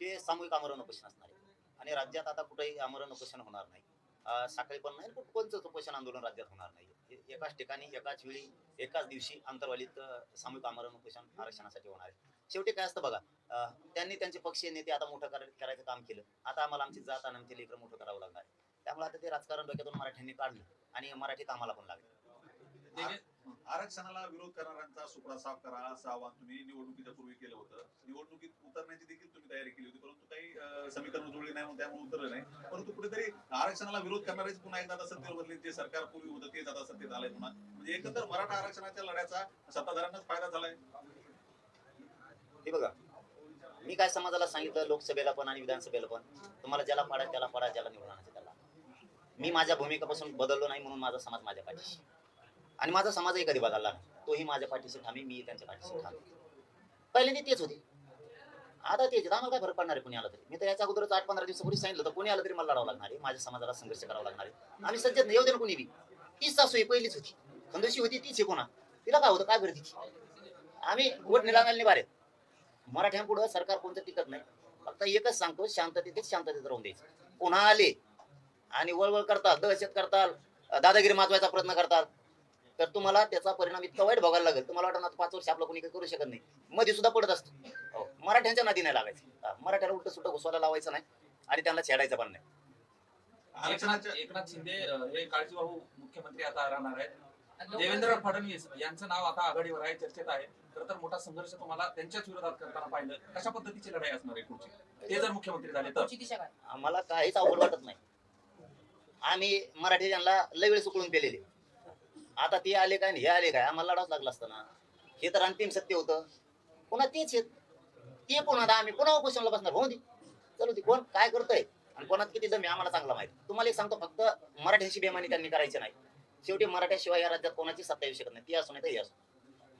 ते सामूहिक आमरण उपोषण असणार आहे? आणि राज्यात आता कुठेही आमरण उपोषण होणार नाही. साखळी पण नाही कोणतंच उपोषण आंदोलन राज्यात होणार नाही. एकाच ठिकाणी एकाच वेळी एकाच दिवशी अंतर्वालीत सामूहिक आमरण उपोषण आरक्षणासाठी होणार आहे. शेवटी काय असतं बघा त्यांनी त्यांचे पक्षीय नेते आता मोठं कर- करायचं काम केलं. आता आम्हाला आमची जात आणि आमचे लेकर मोठं करावं लागणार आहे. त्यामुळे आता ते राजकारण डोक्यातून मराठ्यांनी काढलं आणि मराठी कामाला पण लागलं. आरक्षणाला विरोध करणाऱ्यांचा सुपडा साफ करा असं आवाहन तुम्ही निवडणुकीच्या पूर्वी केलं होतं. निवडणुकीत उतरण्याची देखील तुम्ही तयारी केली होती परंतु काही समीकरण जुळली नाही त्यामुळे उतरलं नाही. परंतु कुठेतरी आरक्षणाला विरोध करणारेच पुन्हा एकदा सत्तेवर बदले जे सरकार पूर्वी होतं तेच आता सत्तेत आलंय पुन्हा. म्हणजे एकंदर मराठा आरक्षणाच्या लढ्याचा सत्ताधाऱ्यांनाच फायदा झालाय. हे बघा मी काय समाजाला सांगितलं लोकसभेला पण आणि विधानसभेला पण? तुम्हाला ज्याला पाडा त्याला पाडा ज्याला निवडणार त्याला. मी माझ्या भूमिकेपासून बदललो नाही म्हणून माझा समाज माझ्या पाठीशी आणि माझा समाजही कधी बदलला नाही. तोही माझ्या पाठीशी ठामी मी त्यांच्या पाठीशी ठामी. पहिल्यांदा तेच होते. आता तेच. आम्हाला काय फरक पडणार आहे? कोणी आलं तरी? मी तर याच्या अगोदरच आठ पंधरा दिवसापूर्वी सांगितलं होतं कोणी आलं तरी मला लढावं लागणार आहे. माझ्या समाजाला संघर्ष करावा लागणार आहे. आम्ही सज्जत नाही. दे ना कोणी बी. तीच सासू आहे पहिलीच होती. खंदोशी होती तीच आहे कोणा तिला काय होतं? काय बरं तिची? आम्ही वोट निलागायला बारे मराठ्यांपुढं सरकार कोणतं टिकत नाही. फक्त एकच सांगतो शांततेत शांततेत राहून द्यायचं. पुन्हा आले आणि वळवळ करतात दहशत करतात दादागिरी माजवायचा प्रयत्न करतात तर तुम्हाला त्याचा परिणाम इतका वाईट भोगायला लागेल. तुम्हाला वाटणार पाच वर्ष आपलं कोणी काही करू शकत नाही. मध्ये सुद्धा पडत असतो. हो. मराठ्यांच्या नादी नाही लागायचं. हा, मराठ्याला उलट सुद्धा घुसवायला लावायचं नाही आणि त्यांना छेडायचं पण नाही. एकनाथ शिंदे हे काळजीवाहू मुख्यमंत्री आता राहणार आहेत. देवेंद्र फडणवीस यांचं नाव आता आघाडीवर आहे चर्चेत आहे. खरं तर मोठा संघर्ष तुम्हाला त्यांच्याच विरोधात करताना पाहिलं. कशा पद्धतीची लढाई असणार आहे पुढची? ते जर मुख्यमंत्री झाले तर. आम्हाला काहीच अवघड वाटत नाही. आम्ही मराठी त्यांना लय वेळ सुकळून पेलेले. आता ते आले काय आणि हे आले काय? आम्हाला लढाच लागला असतं ना. हे तर अंतिम सत्य होतं. पुन्हा तेच आहेत. ते पुन्हा आता आम्ही पुन्हा उपोषणाला बसणार. हो ती चलो ती कोण काय करतोय? आणि कोणात किती जमी आम्हाला चांगला माहिती. तुम्हाला एक सांगतो फक्त मराठ्यांशी बेमानी त्यांनी करायची नाही. शेवटी मराठ्याशिवाय या राज्यात कोणाची सत्ता येऊ शकत नाही. ती असो नाही तर ही असो.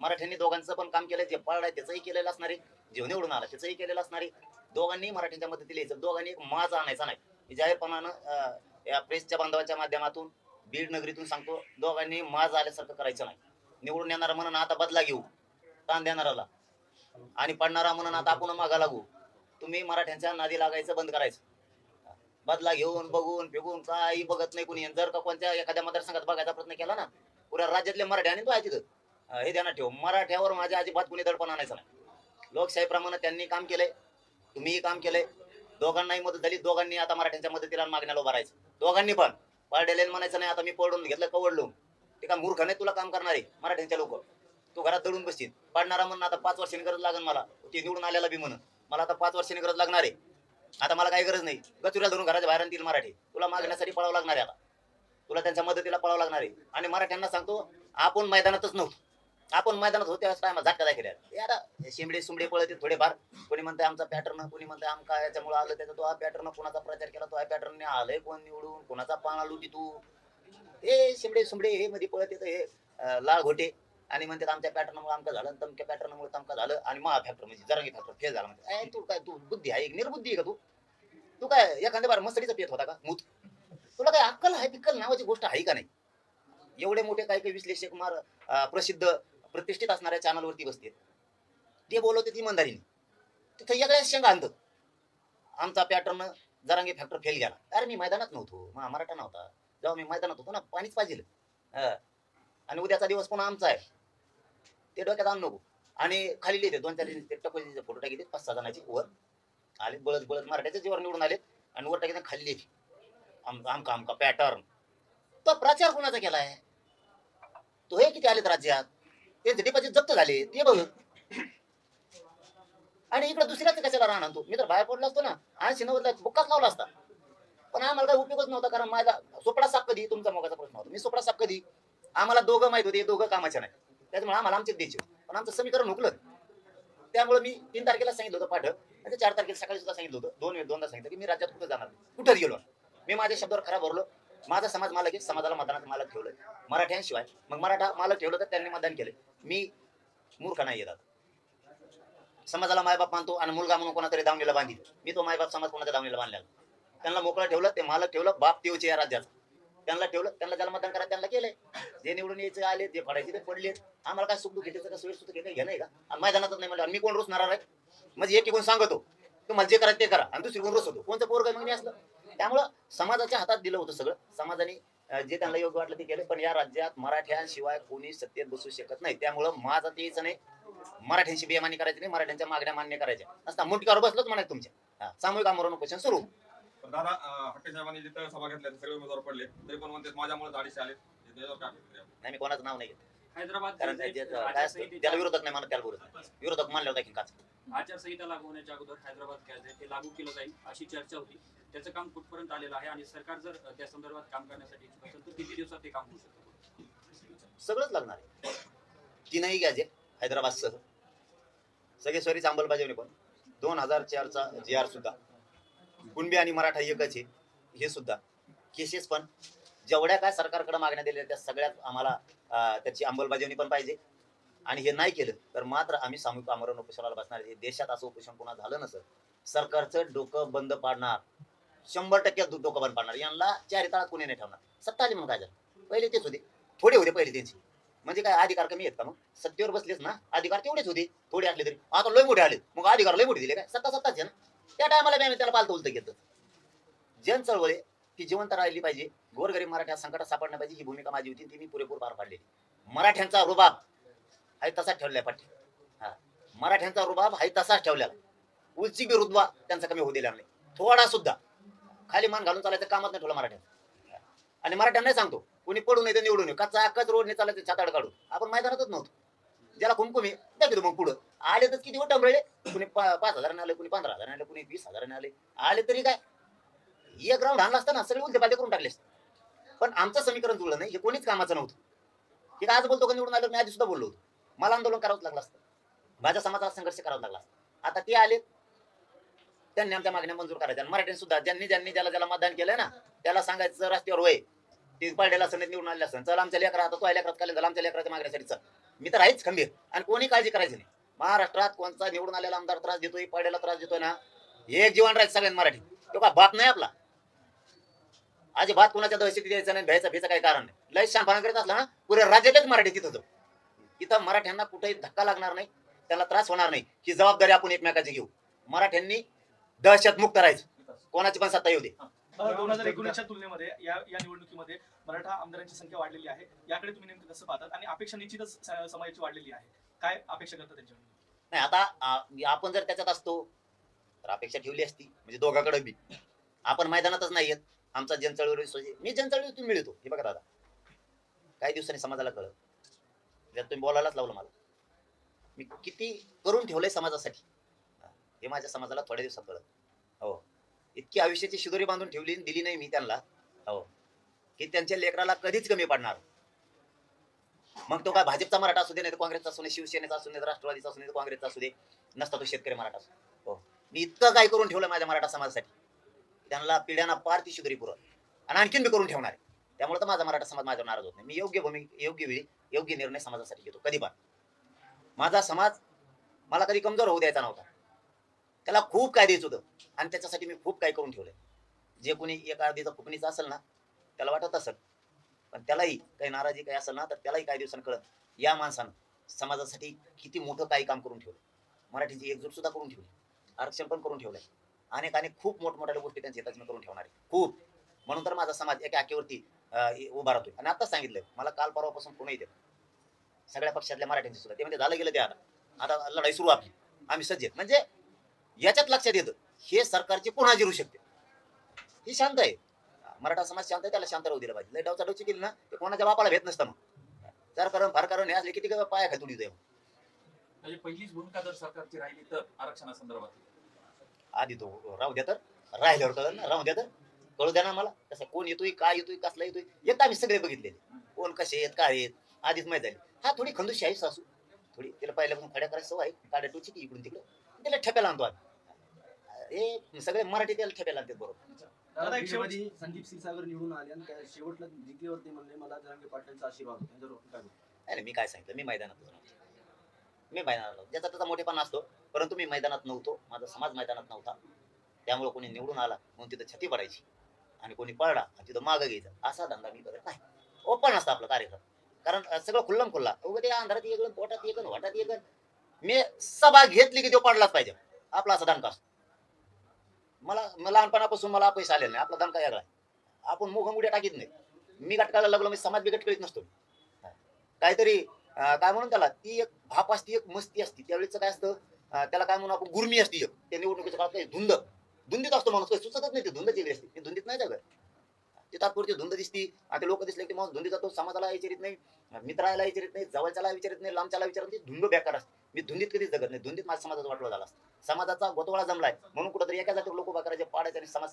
मराठ्यांनी दोघांचं पण काम केलं जे पळलाय त्याचंही केलेलं असणार आहे. जेव निवडून आला त्याचंही केलेलं असणार आहे. दोघांनी मराठ्यांच्या मदतीला यायचं. दोघांनी एक माज आणायचा नाही. जाहीरपणानं या प्रेसच्या बांधवाच्या माध्यमातून बीड नगरीतून सांगतो दोघांनी माज आल्यासारखं करायचं नाही. निवडून येणारा म्हणून आता बदला घेऊ ताण देणाराला आणि पडणारा म्हणून आता आपण मागा लागू. तुम्ही मराठ्यांच्या नादी लागायचं बंद करायचं. बदला घेऊन बघून फेकून काही बघत नाही कुणी. जर का कोणत्या एखाद्या मतदारसंघात बघायचा प्रयत्न केला ना पुऱ्या राज्यातले मराठ्याने तो आहे तिथं. हे ध्यानात ठेव. मराठ्यावर माझ्या अजिबात कुणी दडपण आणायचं नाही. लोकशाहीप्रमाणे त्यांनी काम केलंय तुम्हीही काम केलंय. दोघांनाही मदत झाली दोघांनी आता मराठ्यांच्या मदतीला मागण्याला उभारायचं दोघांनी पण. पारडेलेन म्हणायचं नाही आता मी पडून घेतलं कवडलो ते का मूर्ख नाही तुला काम करणारे मराठ्यांच्या लोक. तू घरात दडून बसतील पाडणारा म्हणून आता पाच वर्षांनी गरज लागेल मला. ती निवडून आल्याला बी म्हणून. मला आता पाच वर्षांनी गरज लागणार आहे. आता मला काही गरज नाही. गचुऱ्या धरून घराच्या बाहेर आणतील मराठी. तुला मागण्यासाठी पळावं लागणार आहे आता. तुला त्यांच्या मदतीला पळावं लागणार आहे. आणि मराठ्यांना सांगतो आपण मैदानातच नव्हतो. आपण मैदानात होते टायमा झटका दाखवल्या यार शिमडे शिंबडे सुंबडे पळते थोडेफार. कोणी म्हणते आमचा पॅटर्न कोणी म्हणते आमका याच्यामुळे आलं त्याचा तो हा पॅटर्न कोणाचा प्रचार केला तो हा पॅटर्न आलंय कोण निवडून कोणाचा पाना लुटी तू? हे शिंबडे सुंबडे हे मध्ये पळत येतं हे लाळ लाल घोटे. आणि म्हणतात आमच्या पॅटर्नमुळे आमका झालं तमक्या पॅटर्नमुळे तमका झालं आणि महा फॅक्टर म्हणजे जरांगी फॅक्टर फेल झाला म्हणजे. तू काय तू बुद्धी आहे निर्बुद्धी आहे का तू? तू काय एखाद्या बार मस्तडीचा पेत होता का? मूत. तुला काय अक्कल आहे पिक्कल नावाची गोष्ट आहे का नाही? एवढे मोठे काही काही विश्लेषक मार प्रसिद्ध प्रतिष्ठित असणाऱ्या चॅनलवरती बसते. ते बोलवते ती मंदारीने तिथं सगळ्या शेंगा आणतात. आमचा पॅटर्न जरांगी फॅक्टर फेल गेला. अरे मी मैदानात नव्हतो. मा मराठा नव्हता. जेव्हा मी मैदानात होतो ना पाणीच पाहिजे आणि उद्याचा दिवस पुन्हा आमचा आहे. ते डोक्यात आणू नको. आणि खाली लिहिते दोन चार ते टकोजीचे फोटो टाकिते. पाच सहा जणांची वर. आले बळत बळत मराठ्याच्या जीवर निवडून आले आणि वर टाकी खाली लिहिते. आम आमका आमका पॅटर्न तो प्रचार कोणाचा केलाय? तो हे किती आलेत राज्यात? त्यांचे डिपॉझिट जप्त झाले ते बघ. आणि इकडे दुसऱ्याच कशाला राहणार तू मी तर बाहेर पडला असतो ना. ऐंशी नव्वदला बुक्काच लावला असता. पण आम्हाला काही उपयोगच नव्हता कारण माझा सोपडा साप कधी? तुमचा मोगाचा प्रश्न होता. मी सोपडा साप कधी? आम्हाला दोघं माहीत होते दोघं कामाचे नाही त्याच्यामुळे आम्हाला आमचे द्यायचे. पण आमचं समीकरण हुकलं. त्यामुळे मी तीन तारखेला सांगितलं होतं पाठ आणि चार तारखेला सकाळी सुद्धा सांगितलं होतं. दोन वेळ दोनदा सांगितलं की मी राज्यात कुठं जाणार कुठं गेलो? मी माझ्या शब्दावर खरा भरलो. माझा समाज मालक आहे समाजाला मतदानात मालक ठेवलं. मराठ्यांशिवाय. मग मराठा मालक ठेवलं तर त्यांनी मतदान केलं. मी मूर्ख नाही येतात समाजाला मायबाप मानतो आणि मुलगा म्हणून कोणातरी दावणीला बांधील. मी तो मायबाप समाज कोणाच्या दावणीला बांधला त्यांना मोकळा ठेवलं ते मालक ठेवलं बाप देऊचे या राज्याचा त्यांना ठेवलं त्यांना ज्याला मतदान करा त्यांना केलंय. जे निवडून यायचे आले ते पडायचे ते पडले आम्हाला काय सुख दुःख घेते का सोयी सुख घेणं घेणं नाही का? आणि मैदानातच नाही म्हणलं. मी कोण रोज नाराय आहे म्हणजे एक कोण सांगतो. तुम्हाला जे करा ते करा. आणि दुसरी कोण रस होतो कोणतं पोरग मग नाही असलं. त्यामुळं समाजाच्या हातात दिलं होतं सगळं. समाजाने जे त्यांना योग्य वाटलं ते केलं. पण या राज्यात मराठ्यांशिवाय कोणी सत्तेत बसू शकत नाही. त्यामुळं माझं तेच नाही. मराठ्यांशी बेमानी करायची नाही. मराठ्यांच्या मागण्या मान्य करायच्या. असता मुंडक्यावर बसलोच म्हणायचं तुमच्या. सामूहिक आमरण उपोषण सुरू. पण दादा हट्टे साहेबांनी जिथं सभा घेतल्या सगळे उमेदवार पडले. तरी पण म्हणतात माझ्यामुळे अडीचशे आले? नाही मी कोणाचं नाव नाही घेत. हैदराबाद कारण त्याला विरोधक नाही म्हणत त्याला बोलत. विरोधक मानल्यावर देखील काच. आचारसंहिता लागू होण्याच्या अगोदर हैदराबाद गॅझेट हे लागू केलं जाईल अशी चर्चा होती. त्याचं काम कुठपर्यंत आलेलं आहे आणि सरकार जर त्या संदर्भात काम करण्यासाठी इच्छुक असेल तर किती दिवसात ते काम होऊ शकतं? सगळंच लागणार आहे. तीनही गॅजेट हैदराबादसह. सगळे स्वरीच अंमलबजावणी पण. दोन हजार चारचा जी आर सुद्धा. कुणबी आणि मराठा एकच आहे. हे सुद्धा. केसेस पण. जेवढ्या काय सरकारकडे मागण्या दिल्या त्या सगळ्यात आम्हाला त्याची अंमलबजावणी पण पाहिजे. आणि हे नाही केलं तर मात्र आम्ही सामूहिक आमरण उपोषणाला बसणार देशात असं उपोषण पुन्हा झालं नसं सरकारचं डोकं बंद पाडणार. शंभर टक्के दूध डोकं बंद पाडणार. यांना चारी तळात कोणी नाही ठेवणार. सत्ता आली म्हणून काय झालं? पहिले तेच होते. थोडे होते पहिले त्यांचे. म्हणजे काय अधिकार कमी आहेत का मग? सत्तेवर बसलेच ना. अधिकार तेवढेच होते. थोडे असले तरी. आता लय मोठे आले मग अधिकार लय मोठे दिले काय? सत्ता सत्ताच आहे ना. त्या टायमाला बी आम्ही त्याला पालतं उलतं घेतो जन चळवळ ती जिवंत राहिली पाहिजे. गोरगरीब मराठ्या संकटात सापडण्या पाहिजे. ही भूमिका माझी होती. ती मी पुरेपूर पार पाडलेली. मराठ्यांचा रुबाब आहे तसाच ठेवलाय पाठी हा. मराठ्यांचा रुबाब आहे तसाच ठेवलेला. उलची बी रुतबा त्यांचा कमी होऊ दिला नाही. थोडा सुद्धा. खाली मान घालून चालायचं कामच नाही ठेवलं मराठ्यात. आणि मराठ्यांना नाही सांगतो कोणी पडू नये तर निवडून नये कच्चा अक्काच रोडने चालायचं छाताड काढून. आपण मैदानातच नव्हतो. ज्याला कुमकुमी दाखवतो मग पुढं. आले तर किती डमरळे कुणी पा- पाच हजाराने आले कुणी पंधरा हजाराने आले कुणी वीस हजाराने आले. आले तरी काय? एक राऊंड हाणला असताना सगळे उलटे पालटे करून टाकले पण आमचं समीकरण जुळलं नाही हे कोणीच कामाचं नव्हतं. हे आज बोलतो का निवडून आलं मी आधी सुद्धा बोललो होतो. मला आंदोलन करावंच लागलं असतं. माझ्या समाजाचा संघर्ष करावा लागला असता. आता ते आले त्यांनी आमच्या मागण्या मंजूर करायच्या. मराठी मराठ्यांनी सुद्धा ज्यांनी ज्यांनी ज्याला ज्याला मतदान केलंय ना त्याला सांगायचं रस्त्यावर वय ती पाड्याला असं निवडून आले असं चल आमच्या लेकरात तो लेकरात काल झाला आमच्या लेकराच्या मागण्यासाठी चल. मी तर आहेच खंबीर. आणि कोणी काळजी करायची नाही. महाराष्ट्रात कोणता निवडून आलेला आमदार त्रास देतोय पाड्याला त्रास देतोय ना एक जीवन राहायचं सगळ्यांना मराठी. तो का बाप नाही आपला? आज भात कुणाच्या दहशती द्यायचा नाही भ्यायचा भ्यायचं काही कारण नाही. लय शानपणा करत असला ना पुरे राज्यातच मराठी तिथं तो इथं मराठ्यांना कुठेही धक्का लागणार नाही त्याला त्रास होणार नाही. ही जबाबदारी आपण एकमेकाची घेऊ. मराठ्यांनी दहशत मुक्त राहायचं. कोणाची पण सत्ता येऊ दे. दोन हजार एकोणीसच्या तुलनेमध्ये या या निवडणुकीमध्ये मराठा आमदारांची संख्या वाढलेली आहे. याकडे तुम्ही नेमकं कसं पाहतात? आणि अपेक्षा निश्चितच स- समाजाची वाढलेली आहे. काय अपेक्षा करता त्यांच्याकडून? नाही आता आ- आपण जर त्याच्यात असतो तर अपेक्षा ठेवली असती. म्हणजे दोघाकडे बी. आपण मैदानातच नाही येत. आमचा जनचळवळी सोय मी जनचळवळीतून मिळतो. हे बघा दादा. काही दिवसांनी समाजाला कळत त्यात तुम्ही बोलायलाच लावलं मला. मी किती करून ठेवलंय समाजासाठी? हे माझ्या समाजाला थोड्या दिवसात कळत हो. इतकी आयुष्याची शिदोरी बांधून ठेवली दिली नाही मी त्यांना. हो. की त्यांच्या लेकराला कधीच कमी पडणार. मग तो काय भाजपचा मराठा असू दे नाही तर काँग्रेसचा असू नये शिवसेनेचा असू नये राष्ट्रवादीचा असू नये काँग्रेसचा असू दे नसता तो शेतकरी मराठा असू हो. मी इतकं काय करून ठेवलं माझ्या मराठा समाजासाठी? त्यांना पिढ्यांना पार ती शिदोरी पुरत आणि आणखीन मी करून ठेवणार आहे. त्यामुळे तर माझा मराठा समाज माझ्यावर नाराज होत नाही. मी योग्य भूमी योग्य वेळी योग्य निर्णय समाजासाठी घेतो. कधी पण. माझा समाज मला कधी कमजोर होऊ द्यायचा नव्हता. त्याला खूप काय द्यायचं होतं. आणि त्याच्यासाठी मी खूप काय करून ठेवलंय. जे कोणी एका अर्धीचा फुकणीचा असेल ना त्याला वाटत असेल. पण त्यालाही काही नाराजी काही असेल ना तर त्यालाही काही दिवसांनी कळत. या माणसानं समाजासाठी किती मोठं काही काम करून ठेवलं मराठीची एकजूट सुद्धा करून ठेवली. आरक्षण पण करून ठेवलंय. अनेक अनेक खूप मोठमोठ्या गोष्टी त्यांच्या येतात मी करून ठेवणार आहे. खूप. म्हणून तर माझा समाज एका आकेवरती उभा राहतोय. आणि आता सांगितलंय मला काल परवापासून फोन येते सगळ्या पक्षातल्या मराठ्यांची सुद्धा. ते म्हणजे झालं गेलं ते आता. आता लढाई सुरू आपली. आम्ही सज्ज म्हणजे याच्यात लक्षात येतं. हे सरकारची पुन्हा जिरू शकते. ही शांत आहे. मराठा समाज शांत आहे त्याला शांत राहू दिलं पाहिजे. लय डावचा डोची केली ना ते कोणाच्या बापाला भेट नसतं मग. जर कारण फार कारण हे असले किती पाया खाय तुडी म्हणजे पहिलीच भूमिका जर सरकारची राहिली तर आरक्षणासंदर्भात? आधी तो राहू द्या तर. राहिल्यावर कळलं ना राहू द्या तर. कळू द्या ना मला. कसं कोण येतोय काय येतोय कसला येतोय. एकदा आम्ही सगळे बघितलेले. कोण कसे आहेत काय आहेत आधीच माहीत झाली. हा थोडी खंदूशी आहे सासू. थोडी तिला पहिल्यापासून खड्या करायचं सवय आहे. काड्या टोची की इकडून तिकडे. तिला ठेप्याला आणतो आम्ही. हे सगळे मराठी त्याला ठेप्याला आणतात बरोबर. दादा, एक शेवट- बीडमध्ये संदीप क्षीरसागर निवडून आले आणि त्या शेवटला जिंकल्यावरती म्हणले मला जरांगे पाटलांचा आशीर्वाद होता. याच्यावर काय बोलू? नाही नाही, मी काय सांगितलं? मी मैदानात नव्हतो मी मैदानात नव्हतो. ज्याचा त्याचा मोठेपणा असतो. परंतु मी मैदानात नव्हतो. माझा समाज मैदानात नव्हता. त्यामुळे कोणी निवडून आला म्हणून तिथं छती पडायची आणि कोणी पळला आणि तिथं मागं घ्यायचं. असा धंदा मी करत नाही. ओपन असतं आपलं कार्यक्रम. कारण अं, सगळं खुल्लम खुल्ला. उगं ते अंधारात येगळं पोटात येगन वाटात येगन मी सभा घेतली की तो पडलाच पाहिजे. आपला असा दणका असतो. मला मला लहानपणापासून मला पैसे आले नाही. आपला दणका वेगळा आहे. आपण मुख मुड्या टाकीत नाही. मी गटकायला लागलो मी समाज बिगट करीत नसतो. काहीतरी काय म्हणून त्याला? ती एक भाप असती एक मस्ती असते. त्यावेळेच काय असतं? त्याला काय म्हणून आपण? गुरमी असते एक. त्या निवडणुकीच्या काळात काही धुंद. धुंदीत असतो माणूस. काही सुचतच नाही ते धुंद केली असते. धुंदीत नाही जागा ते तात्पुरती धुंद दिसती. आता लोक दिसले की माणूस धुंदी जातो समाजाला विचारित नाही मित्राला विचारित नाही जवळच्याला विचारित नाही लांबच्याला विचारत नाही धुंद बेकार असते. मी धुंदीत कधीच जगत नाही धुंदीत माझ्या समाजाचा वाटला झाला समाजाचा गोतवाळा जमलाय. म्हणून कुठेतरी एका जातीवर लोक करायचे पाडायचे आणि समाज